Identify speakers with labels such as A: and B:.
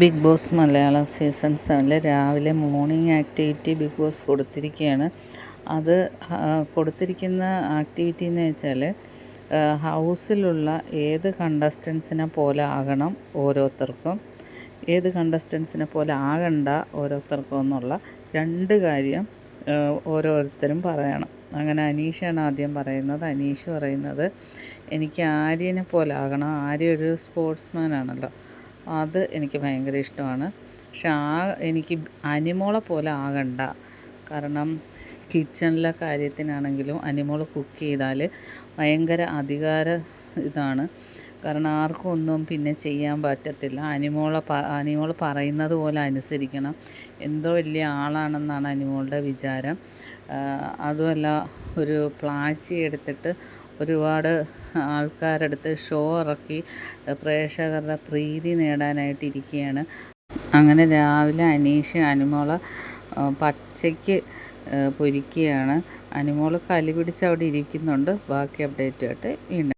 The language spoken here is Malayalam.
A: ബിഗ് ബോസ് മലയാളം സീസൺ സെവനിൽ രാവിലെ മോർണിംഗ് ആക്ടിവിറ്റി ബിഗ് ബോസ് കൊടുത്തിരിക്കുകയാണ്. അത് കൊടുത്തിരിക്കുന്ന ആക്ടിവിറ്റി എന്ന് വെച്ചാൽ ഹൗസിലുള്ള ഏത് കണ്ടസ്റ്റൻസിനെ പോലെ ആകണം ഓരോരുത്തർക്കും. ഏത് കണ്ടസ്റ്റൻസിനെ പോലെ ആകണ്ട ഓരോരുത്തർക്കും എന്നുള്ള രണ്ട് കാര്യം ഓരോരുത്തരും പറയണം. അങ്ങനെ അനീഷാണ് ആദ്യം പറയുന്നത്. അനീഷ് പറയുന്നത് എനിക്ക് ആര്യനെ പോലെ ആകണം. ആര്യ ഒരു സ്പോർട്സ്മാൻ ആണല്ലോ അത് എനിക്ക് ഭയങ്കര ഇഷ്ടമാണ്. പക്ഷെ ആ എനിക്ക് അനിമോളെ പോലെ ആകണ്ട. കാരണം കിച്ചണിലെ കാര്യത്തിനാണെങ്കിലും അനിമോൾ കുക്ക് ചെയ്താൽ ഭയങ്കര അധികാര ഇതാണ്. കാരണം ആർക്കും ഒന്നും പിന്നെ ചെയ്യാൻ പറ്റത്തില്ല. അനിമോളെ അനിമോൾ പറയുന്നത് പോലെ അനുസരിക്കണം. എന്തോ വലിയ ആളാണെന്നാണ് അനിമോളുടെ വിചാരം. അതുമല്ല ഒരു പ്ലാച്ചി എടുത്തിട്ട് ഒരുപാട് ആൾക്കാരെടുത്ത് ഷോ ഇറക്കി പ്രേക്ഷകരുടെ പ്രീതി നേടാനായിട്ട് ഇരിക്കുകയാണ്. അങ്ങനെ രാവിലെ അനീഷ് അനുമോളെ പച്ചയ്ക്ക് പൊരിക്കുകയാണ്. അനിമോൾ കലി പിടിച്ച് അവിടെ ഇരിക്കുന്നുണ്ട്. ബാക്കി അപ്ഡേറ്റുമായിട്ട് വീണ്ടും